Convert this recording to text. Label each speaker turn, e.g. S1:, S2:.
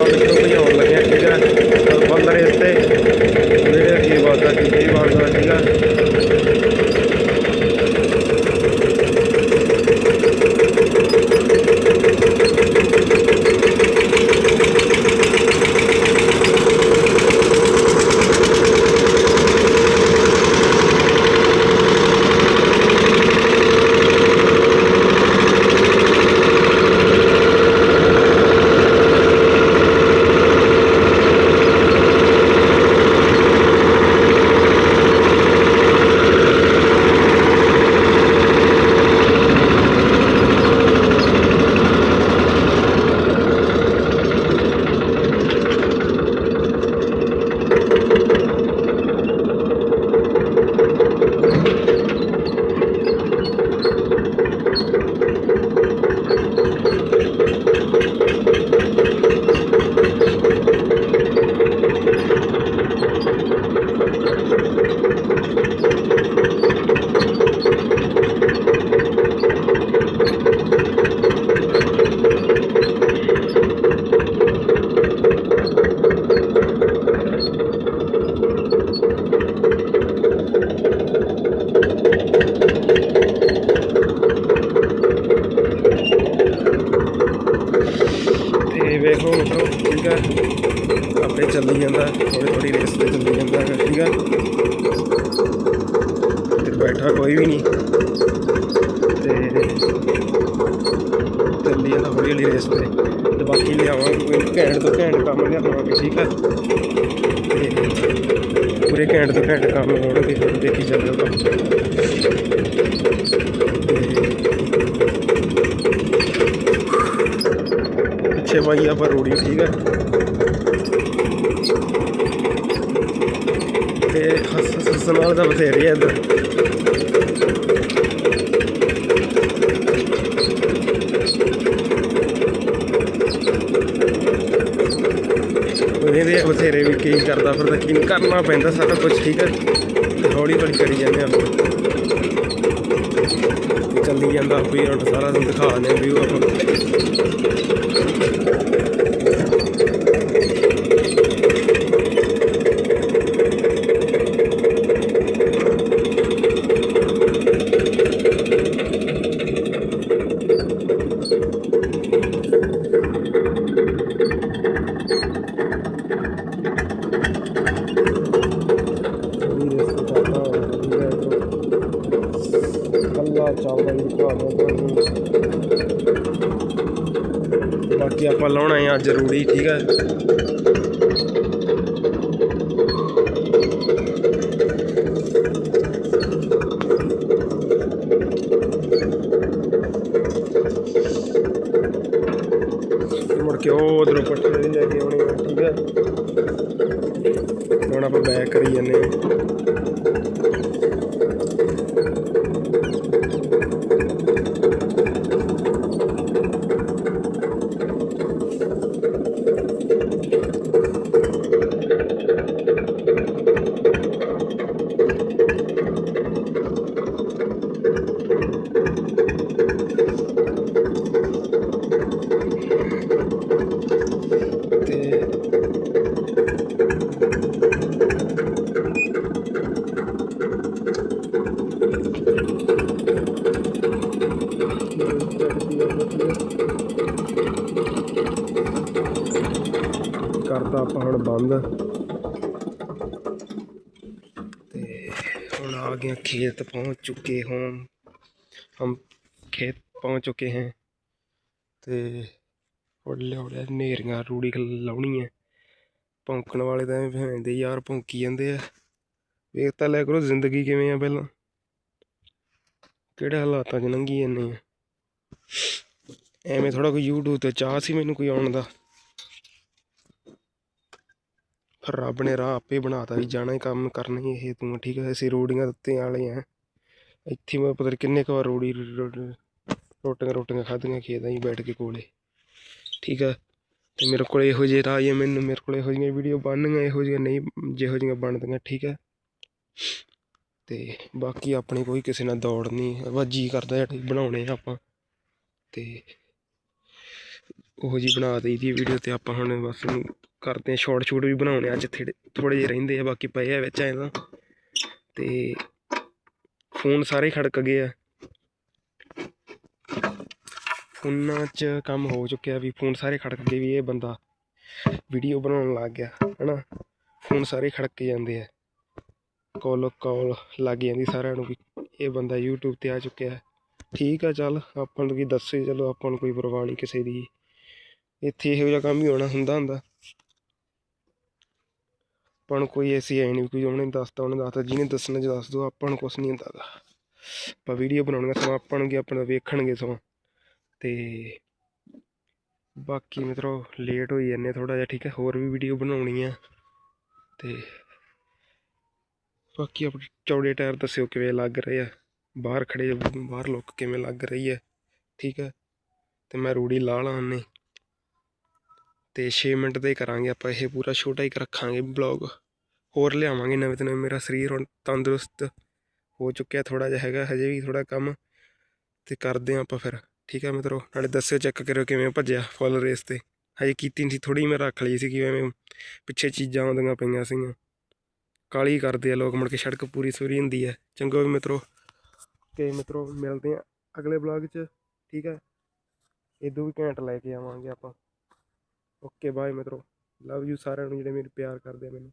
S1: ਵਿੱਚੋਂ ਦੇਖੋ ਵੇਖੋ ਠੀਕ ਹੈ ਆਪੇ ਚੱਲੀ ਜਾਂਦਾ ਥੋੜੀ ਥੋੜੀ ਰੇਸ ਤੇ ਚੱਲੀ ਜਾਂਦਾ ਠੀਕ ਹੈ ਤੇ ਬੈਠਾ ਕੋਈ ਵੀ ਨਹੀਂ। ਤੇ ਚੱਲੀ ਜਾਂਦਾ ਹੌਲੀ ਹੌਲੀ ਰੇਸ ਤੇ। ਤੇ ਬਾਕੀ ਲਿਆਵਾਂਗੇ ਕੋਈ ਘੈਂਟ ਤੋਂ ਘੈਂਟ ਕੰਮ ਲਿਆਵਾਂਗੇ ਠੀਕ ਹੈ ਤੇ ਪੂਰੇ ਘੈਂਟ ਤੋਂ ਘੈਂਟ ਕੰਮ ਹੋਣਗੇ ਫਿਰ ਦੇਖੀ ਚੱਲੋ ਪਾਈ ਆਪਾਂ ਰੋੜੀ, ਠੀਕ ਹੈ। ਤੇ ਹੱਸ ਹੱਸ ਹੱਸਣ ਵਾਲਾ ਤਾਂ ਬਥੇਰੇ ਆ ਇੱਧਰ। ਇਹਦੇ ਬਥੇਰੇ ਵੀ ਕੀ ਕਰਦਾ ਫਿਰਦਾ, ਕੀ ਕਰਨਾ ਪੈਂਦਾ, ਸਾਰਾ ਕੁਝ ਠੀਕ ਹੈ। ਤੇ ਹੌਲੀ ਹੌਲੀ ਕਰੀ ਜਾਂਦੇ ਆਪਾਂ। ਚੱਲੀ ਜਾਂਦਾ ਆਪੇ ਹੁਣ ਸਾਰਾ ਦਿਨ ਦਿਖਾ ਦਿੰਦੇ ਵੀਊ ਆਪਾਂ ਕੱਲਾ ਚਾਵਲ ਹੀ ਦਿਖਾ ਦਿਆਂ ਬਾਕੀ ਆਪਾਂ ਲਾਉਣਾ ਹੈ ਅੱਜ ਜ਼ਰੂਰੀ, ਠੀਕ ਹੈ ਮੁੜ ਕੇ ਉਹ ਉਧਰੋਂ ਪੱਠੇ ਵੀ ਲੈ ਕੇ ਆਉਣੇ ਠੀਕ ਹੈ ਹੁਣ ਆਪਾਂ ਬੈਕ ਕਰੀ ਜਾਂਦੇ ਹਾਂ ਕਰਤਾ ਆਪਾਂ ਹੁਣ ਬੰਦ। ਤੇ ਹੁਣ ਆ ਗਏ ਖੇਤ, ਪਹੁੰਚ ਚੁੱਕੇ ਹਾਂ ਹਮ ਖੇਤ ਪਹੁੰਚ ਚੁੱਕੇ हैं ਤੇ ਉੜਲੇ ਉੜਲੇ ਨੇਰੀਆਂ ਰੂੜੀ ਲਾਉਣੀ ਹੈ ਭੌਂਕਣ ਵਾਲੇ ਤਾਂ ਐਵੇਂ ਭੈਣਦੇ ਯਾਰ ਭੌਂਕੀ ਜਾਂਦੇ ਆ। ਵੇਖ ਤਾਂ ਲੈ ਕਰੋ ਜ਼ਿੰਦਗੀ ਕਿਵੇਂ ਆ ਪਹਿਲਾਂ। ਕਿਹੜੇ ਹਾਲਾਤਾਂ 'ਚ ਲੰਘੀ ਜਾਂਦੇ ਆ। ਐਵੇਂ ਥੋੜਾ ਕੋਈ YouTube ਤੇ ਚਾਹ ਸੀ ਮੈਨੂੰ ਕੋਈ ਆਉਣ ਦਾ। ਫਿਰ ਰੱਬ ਨੇ ਰਾਹ ਆਪੇ ਬਣਾਤਾ ਵੀ ਜਾਣਾ ਹੀ ਕੰਮ ਕਰਨਾ ਹੀ ਇਹ ਤੂੰ ਠੀਕ ਹੈ? ਅਸੀਂ ਰੋੜੀਆਂ ਦਿੱਤੇ ਵਾਲੇ ਆ ਇੱਥੇ ਮੈਂ ਪਤਾ ਕਿੰਨੇ ਕੁ ਵਾਰ ਰੋੜੀ ਰੋਟੀਆਂ ਰੋਟੀਆਂ ਖਾਧੀਆਂ ਖੇਤਾਂ ਹੀ ਬੈਠ ਕੇ ਕੋਲੇ। ਠੀਕ ਹੈ? ਤੇ ਮੇਰੇ ਕੋਲ ਇਹੋ ਜਿਹੇ ਰਾਹ ਹੀ ਆ, ਮੈਨੂੰ ਮੇਰੇ ਕੋਲ ਇਹੋ ਜਿਹੀਆਂ ਵੀਡੀਓ ਬਣਨੀਆਂ ਇਹੋ ਜਿਹੀਆਂ ਨਹੀਂ ਜਿਹੋ ਜਿਹੀਆਂ ਬਣਦੀਆਂ ਠੀਕ ਹੈ? ਤੇ ਬਾਕੀ ਆਪਣੀ ਕੋਈ ਕਿਸੇ ਨਾਲ ਦੌੜ ਨਹੀਂ ਬਸ ਜੀ ਕਰਦਾ ਹੈ ਬਣਾਉਣੇ ਆ ਆਪਾਂ। ਤੇ ਉਹ ਜੀ ਬਣਾ ਦਈਦੀ ਵੀਡੀਓ ਤੇ ਆਪਾਂ ਹੁਣ ਬਸ ਕਰਦੇ ਆ ਸ਼ਾਰਟ ਸ਼ੂਟ ਵੀ ਬਣਾਉਣੇ ਆ, ਅੱਜ ਥੋੜੇ ਥੋੜੇ ਜਿਹੇ ਰਹਿੰਦੇ ਆ ਬਾਕੀ ਪਏ ਆ ਵਿੱਚ ਐਂ ਤਾਂ। ਤੇ ਫੋਨ ਸਾਰੇ ਖੜਕ ਗਏ ਆ। ਫੋਨਾਂ 'ਚ ਕੰਮ ਹੋ ਚੁੱਕਿਆ ਵੀ ਫੋਨ ਸਾਰੇ ਖੜਕ ਗਏ ਵੀ ਇਹ ਬੰਦਾ ਵੀਡੀਓ ਬਣਾਉਣ ਲੱਗ ਗਿਆ ਹਨਾ? ਫੋਨ ਸਾਰੇ ਖੜਕ ਕੇ ਜਾਂਦੇ ਆ। ਕਾਲ ਕਾਲ ਲੱਗ ਜਾਂਦੀ ਸਾਰਿਆਂ ਨੂੰ ਵੀ ਇਹ ਬੰਦਾ YouTube ਤੇ ਆ ਚੁੱਕਿਆ ਠੀਕ ਆ ਚੱਲ ਆਪਾਂ ਨੂੰ ਕੀ ਦੱਸੇ ਚਲੋ ਆਪਾਂ ਨੂੰ ਕੋਈ ਪਰਵਾਹ ਨਹੀਂ ਕਿਸੇ ਦੀ। ਇੱਥੇ ਇਹੋ ਜਿਹਾ ਕੰਮ ਹੀ ਹੋਣਾ ਹੁੰਦਾ ਹੁੰਦਾ। ਆਪਾਂ ਨੂੰ ਕੋਈ ਐਸੀ ਹੈ ਨਹੀਂ ਕੋਈ ਉਹਨੇ ਦੱਸਤਾ ਉਹਨੇ ਦੱਸਤਾ, ਜਿਹਨੇ ਦੱਸਣਾ ਜੀ ਦੱਸ ਦੋ, ਆਪਾਂ ਨੂੰ ਕੁਛ ਨਹੀਂ ਹੁੰਦਾ ਆਪਾਂ ਵੀਡੀਓ ਬਣਾਉਣੀਆਂ ਸਮਾਂ ਆਪਾਂ ਨੂੰ ਕੀ ਆਪਣਾ ਵੇਖਣਗੇ ਸਮਾਂ ਤੇ ਬਾਕੀ ਮਿੱਤਰੋ ਲੇਟ ਹੋਈ ਜਾਂਦੇ ਥੋੜਾ ਜਿਹਾ, ਠੀਕ ਹੈ, ਹੋਰ ਵੀ ਵੀਡੀਓ ਬਣਾਉਣੀ ਆ। ਤੇ ਬਾਕੀ ਆਪਣੇ ਚੌੜੇ ਟਾਇਰ ਦੱਸਿਓ ਕਿਵੇਂ ਲੱਗ ਰਹੇ ਆ। ਬਾਹਰ ਖੜੇ ਬਾਹਰ ਲੋਕ ਕਿਵੇਂ ਲੱਗ ਰਹੀ ਹੈ ਠੀਕ ਹੈ। ਤੇ ਮੈਂ ਰੂੜੀ ਲਾ ਲਾਂ ਨੇ ਤੇ 6 ਮਿੰਟ ਦੇ ਕਰਾਂਗੇ ਆਪਾਂ ਇਹ ਪੂਰਾ ਛੋਟਾ ਹੀ ਰੱਖਾਂਗੇ ਬਲੌਗ ਹੋਰ ਲਿਆਵਾਂਗੇ ਨਵੇਂ ਤੋਂ ਨਵੇਂ, ਮੇਰਾ ਸਰੀਰ ਹੁਣ ਤੰਦਰੁਸਤ ਹੋ ਚੁੱਕਿਆ ਥੋੜਾ ਜਿਹਾ ਹੈਗਾ, ਹਜੇ ਵੀ ਥੋੜਾ ਕੰਮ ਤੇ ਕਰਦੇ ਹਾਂ ਆਪਾਂ ਫਿਰ। ਠੀਕ ਹੈ ਮਿੱਤਰੋ, ਨਾਲੇ ਦੱਸਿਓ ਚੈੱਕ ਕਰਿਓ ਕਿਵੇਂ ਭੱਜਿਆ ਫੁੱਲ ਰੇਸ ਤੇ। ਹਜੇ ਕੀਤੀ ਨਹੀਂ ਸੀ ਥੋੜੀ ਮੈਂ ਰੱਖ ਲਈ ਸੀ ਕਿ ਐਵੇਂ ਪਿੱਛੇ ਚੀਜ਼ਾਂ ਆਉਂਦੀਆਂ ਪਈਆਂ ਸੀਗੀਆਂ। ਕਾਲੀ ਕਰਦੇ ਆ ਲੋਕ, ਮੁੜ ਕੇ ਸੜਕ ਪੂਰੀ ਸੂਰੀ ਹੁੰਦੀ ਹੈ ਚੰਗੋ ਵੀ ਮਿੱਤਰੋ। ਤੇ ਮਿੱਤਰੋ, ਮਿਲਦੇ ਆ ਅਗਲੇ ਬਲੌਗ 'ਚ। ਠੀਕ ਹੈ ਇਦੋਂ ਵੀ ਘੈਂਟ ਲੈ ਕੇ ਆਵਾਂਗੇ ਆਪਾਂ। ਓਕੇ ਬਾਏ ਮਿੱਤਰੋ। ਲਵ ਯੂ ਸਾਰਿਆਂ ਨੂੰ ਜਿਹੜੇ ਮੇਰੇ ਪਿਆਰ ਕਰਦੇ ਆ ਮੈਨੂੰ।